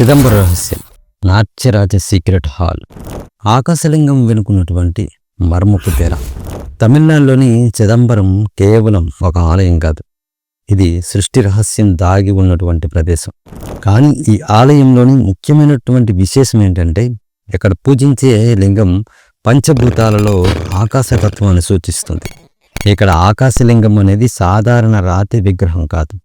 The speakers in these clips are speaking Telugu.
చిదంబర రహస్యం నాట్యరాజ సీక్రెట్ హాల్. ఆకాశలింగం వెనుకున్నటువంటి మర్మపు తెర. తమిళనాడులోని చిదంబరం కేవలం ఒక ఆలయం కాదు. ఇది సృష్టి రహస్యం దాగి ఉన్నటువంటి ప్రదేశం. కానీ ఈ ఆలయంలోని ముఖ్యమైనటువంటి విశేషం ఏంటంటే ఇక్కడ పూజించే లింగం పంచభూతాలలో ఆకాశతత్వాన్ని సూచిస్తుంది. ఇక్కడ ఆకాశలింగం అనేది సాధారణ రాతి విగ్రహం కాదు.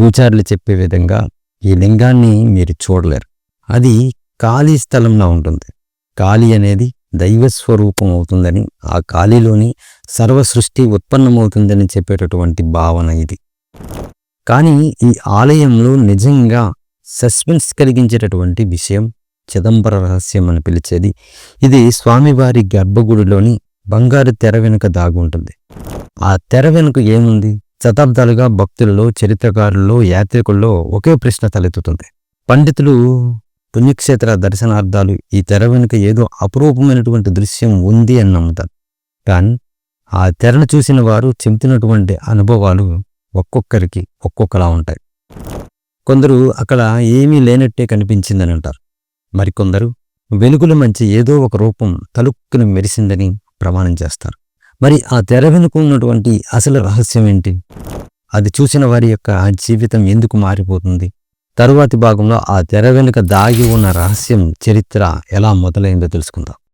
పూజారులు చెప్పే విధంగా ఈ లింగాన్ని మీరు చూడలేరు. అది ఖాళీ స్థలంలో ఉంటుంది. ఖాళీ అనేది దైవ స్వరూపం అవుతుందని ఆ ఖాళీలోని సర్వసృష్టి ఉత్పన్నమవుతుందని చెప్పేటటువంటి భావన ఇది. కానీ ఈ ఆలయంలో నిజంగా సస్పెన్స్ కలిగించేటటువంటి విషయం చిదంబర రహస్యం అని పిలిచేది. ఇది స్వామివారి గర్భగుడిలోని బంగారు తెర వెనుక దాగుంటుంది. ఆ తెర వెనుక ఏముంది? శతాబ్దాలుగా భక్తులలో చరిత్రకారుల్లో యాత్రికుల్లో ఒకే ప్రశ్న తలెత్తుతుంది. పండితులు పుణ్యక్షేత్ర దర్శనార్థాలు ఈ తెర వెనుక ఏదో అపురూపమైనటువంటి దృశ్యం ఉంది అని నమ్ముతారు. కానీ ఆ తెరను చూసిన వారు చెబుతున్నటువంటి అనుభవాలు ఒక్కొక్కరికి ఒక్కొక్కలా ఉంటాయి. కొందరు అక్కడ ఏమీ లేనట్టే కనిపించిందని అంటారు. మరికొందరు వెలుగుల మంచి ఏదో ఒక రూపం తలుక్కును మెరిసిందని ప్రమాణం చేస్తారు. మరి ఆ తెర వెనుక ఉన్నటువంటి అసలు రహస్యం ఏంటి? అది చూసిన వారి యొక్క జీవితం ఎందుకు మారిపోతుంది? తరువాతి భాగంలో ఆ తెర వెనుక దాగి ఉన్న రహస్యం చరిత్ర ఎలా మొదలైందో తెలుసుకుందాం.